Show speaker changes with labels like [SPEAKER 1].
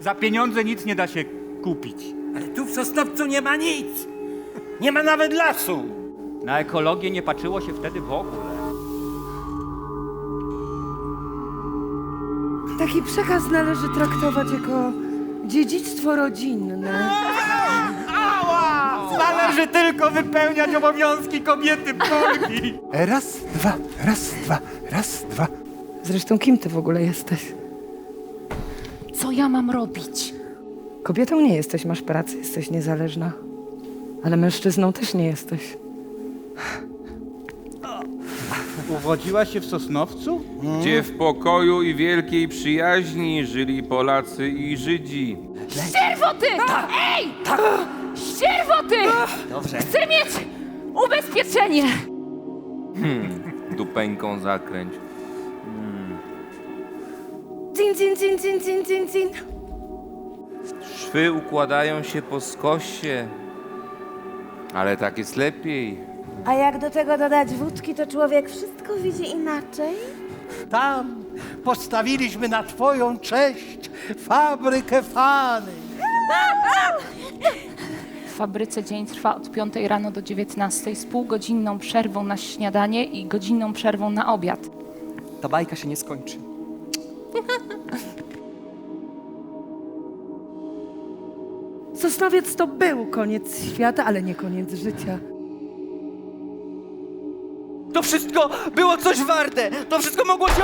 [SPEAKER 1] Za pieniądze nic nie da się kupić.
[SPEAKER 2] Ale tu w Sosnowcu nie ma nic. Nie ma nawet lasu.
[SPEAKER 1] Na ekologię nie patrzyło się wtedy w ogóle.
[SPEAKER 3] Taki przekaz należy traktować jako dziedzictwo rodzinne.
[SPEAKER 1] Należy tylko wypełniać obowiązki kobiety Polki.
[SPEAKER 4] Raz, dwa, raz, dwa, raz, dwa.
[SPEAKER 3] Zresztą kim ty w ogóle jesteś?
[SPEAKER 5] Co ja mam robić?
[SPEAKER 3] Kobietą nie jesteś, masz pracę, jesteś niezależna. Ale mężczyzną też nie jesteś.
[SPEAKER 1] Urodziłaś się w Sosnowcu?
[SPEAKER 6] Gdzie w pokoju i wielkiej przyjaźni żyli Polacy i Żydzi.
[SPEAKER 5] Ścierwoty! Ej! Ścierwoty!
[SPEAKER 2] Dobrze.
[SPEAKER 5] Chcę mieć ubezpieczenie!
[SPEAKER 6] Dupeńką zakręć.
[SPEAKER 3] Cin, cin, cin, cin, cin, cin, cin.
[SPEAKER 6] Szwy układają się po skosie. Ale tak jest lepiej.
[SPEAKER 7] A jak do tego dodać wódki, to człowiek wszystko widzi inaczej?
[SPEAKER 2] Tam postawiliśmy na twoją cześć fabrykę fany.
[SPEAKER 5] W fabryce dzień trwa od 5 rano do 19 z półgodzinną przerwą na śniadanie i godzinną przerwą na obiad.
[SPEAKER 8] Ta bajka się nie skończy.
[SPEAKER 3] Sosnowiec to był koniec świata, ale nie koniec życia.
[SPEAKER 8] To wszystko było coś warte! To wszystko mogło się...